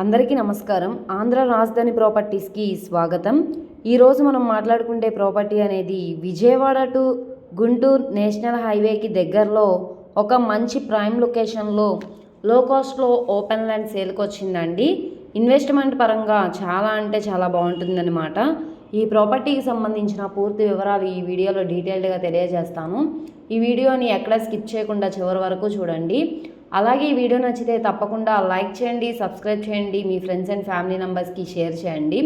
అందరికీ నమస్కారం. ఆంధ్ర రాజధాని ప్రాపర్టీస్కి స్వాగతం. ఈరోజు మనం మాట్లాడుకుంటే ప్రాపర్టీ అనేది విజయవాడ టు గుంటూరు నేషనల్ హైవేకి దగ్గరలో ఒక మంచి ప్రైమ్ లొకేషన్లో లో కాస్ట్లో ఓపెన్ ల్యాండ్ సేల్కి వచ్చిందండి. ఇన్వెస్ట్మెంట్ పరంగా చాలా అంటే చాలా బాగుంటుందన్నమాట. ఈ ప్రాపర్టీకి సంబంధించిన పూర్తి వివరాలు ఈ వీడియోలో డీటెయిల్డ్గా తెలియజేస్తాను. ఈ వీడియోని ఎక్కడ స్కిప్ చేయకుండా చివరి వరకు చూడండి. అలాగే ఈ వీడియో నచ్చితే తప్పకుండా లైక్ చేయండి సబ్స్క్రైబ్ చేయండి మీ ఫ్రెండ్స్ అండ్ ఫ్యామిలీ మెంబర్స్కి షేర్ చేయండి.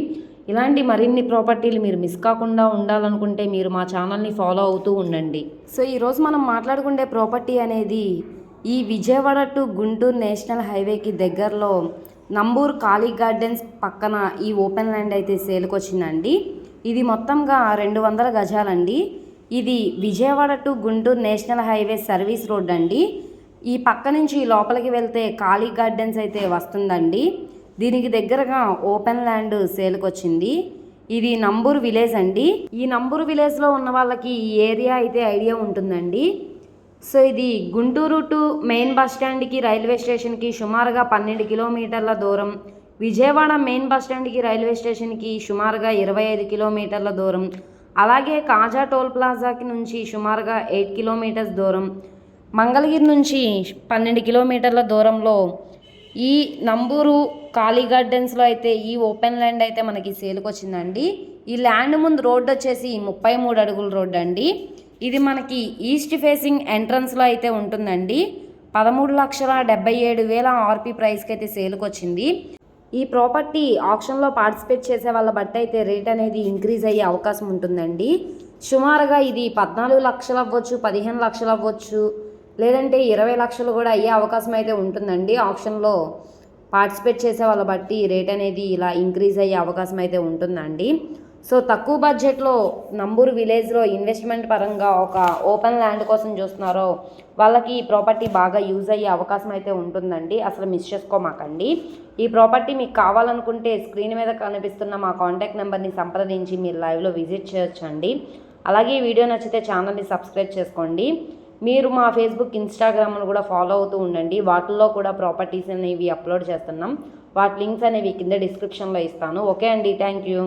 ఇలాంటి మరిన్ని ప్రాపర్టీలు మీరు మిస్ కాకుండా ఉండాలనుకుంటే మీరు మా ఛానల్ని ఫాలో అవుతూ ఉండండి. సో ఈరోజు మనం మాట్లాడుకునే ప్రాపర్టీ అనేది ఈ విజయవాడ టు గుంటూరు నేషనల్ హైవేకి దగ్గరలో నంబూర్ కాళీ గార్డెన్స్ పక్కన ఈ ఓపెన్ ల్యాండ్ అయితే సేల్కి వచ్చిందండి. ఇది మొత్తంగా రెండు వందల గజాలండి. ఇది Vijayawada to Guntur national highway service road అండి. ఈ పక్క నుంచి లోపలికి వెళ్తే ఖాళీ గార్డెన్స్ అయితే వస్తుందండి. దీనికి దగ్గరగా ఓపెన్ ల్యాండ్ సేల్కి వచ్చింది. ఇది నంబూరు విలేజ్ అండి. ఈ నంబూరు విలేజ్లో ఉన్న వాళ్ళకి ఈ ఏరియా అయితే ఐడియా ఉంటుందండి. సో ఇది గుంటూరు టు మెయిన్ బస్ స్టాండ్కి రైల్వే స్టేషన్కి సుమారుగా పన్నెండు కిలోమీటర్ల దూరం. విజయవాడ మెయిన్ బస్ స్టాండ్కి రైల్వే స్టేషన్కి సుమారుగా ఇరవై ఐదు కిలోమీటర్ల దూరం. అలాగే కాజా టోల్ ప్లాజాకి నుంచి సుమారుగా ఎయిట్ కిలోమీటర్స్ దూరం. మంగళగిరి నుంచి పన్నెండు కిలోమీటర్ల దూరంలో ఈ నంబూరు కాళీ గార్డెన్స్లో అయితే ఈ ఓపెన్ ల్యాండ్ అయితే మనకి సేల్కి వచ్చిందండి ఈ ల్యాండ్ ముందు రోడ్డు వచ్చేసి ముప్పై మూడు అడుగుల రోడ్డు అండి. ఇది మనకి ఈస్ట్ ఫేసింగ్ ఎంట్రన్స్లో అయితే ఉంటుందండి. పదమూడు లక్షల డెబ్బై ఏడు వేల ఆర్పి ప్రైస్కి అయితే సేల్కి వచ్చింది ఈ ప్రాపర్టీ ఆప్షన్లో పార్టిసిపేట్ చేసే వాళ్ళ బట్టి అయితే రేట్ అనేది ఇంక్రీజ్ అయ్యే అవకాశం ఉంటుందండి. సుమారుగా ఇది పద్నాలుగు లక్షలు అవ్వచ్చు పదిహేను లక్షలు అవ్వచ్చు లేదంటే ఇరవై లక్షలు కూడా అయ్యే అవకాశం అయితే ఉంటుందండి. ఆప్షన్లో పార్టిసిపేట్ చేసే వాళ్ళ బట్టి రేట్ అనేది ఇలా ఇంక్రీజ్ అయ్యే అవకాశం అయితే ఉంటుందండి. సో తక్కువ బడ్జెట్లో నంబూరు విలేజ్లో ఇన్వెస్ట్మెంట్ పరంగా ఒక ఓపెన్ ల్యాండ్ కోసం చూస్తున్నారో వాళ్ళకి ఈ ప్రాపర్టీ బాగా యూజ్ అయ్యే అవకాశం అయితే ఉంటుందండి. అసలు మిస్ చేసుకోమాకండి. ఈ ప్రాపర్టీ మీకు కావాలనుకుంటే స్క్రీన్ మీద కనిపిస్తున్న మా కాంటాక్ట్ నెంబర్ని సంప్రదించి మీరు లైవ్లో విజిట్ చేయొచ్చండి. అలాగే ఈ వీడియో నచ్చితే ఛానల్ని సబ్స్క్రైబ్ చేసుకోండి. మీరు మా ఫేస్బుక్ ఇన్స్టాగ్రామ్ను కూడా ఫాలో అవుతూ ఉండండి. వాటిల్లో కూడా ప్రాపర్టీస్ అనేవి అప్లోడ్ చేస్తున్నాం. వాటి లింక్స్ అనేవి కింద డిస్క్రిప్షన్లో ఇస్తాను. ఓకే అండి థ్యాంక్ యూ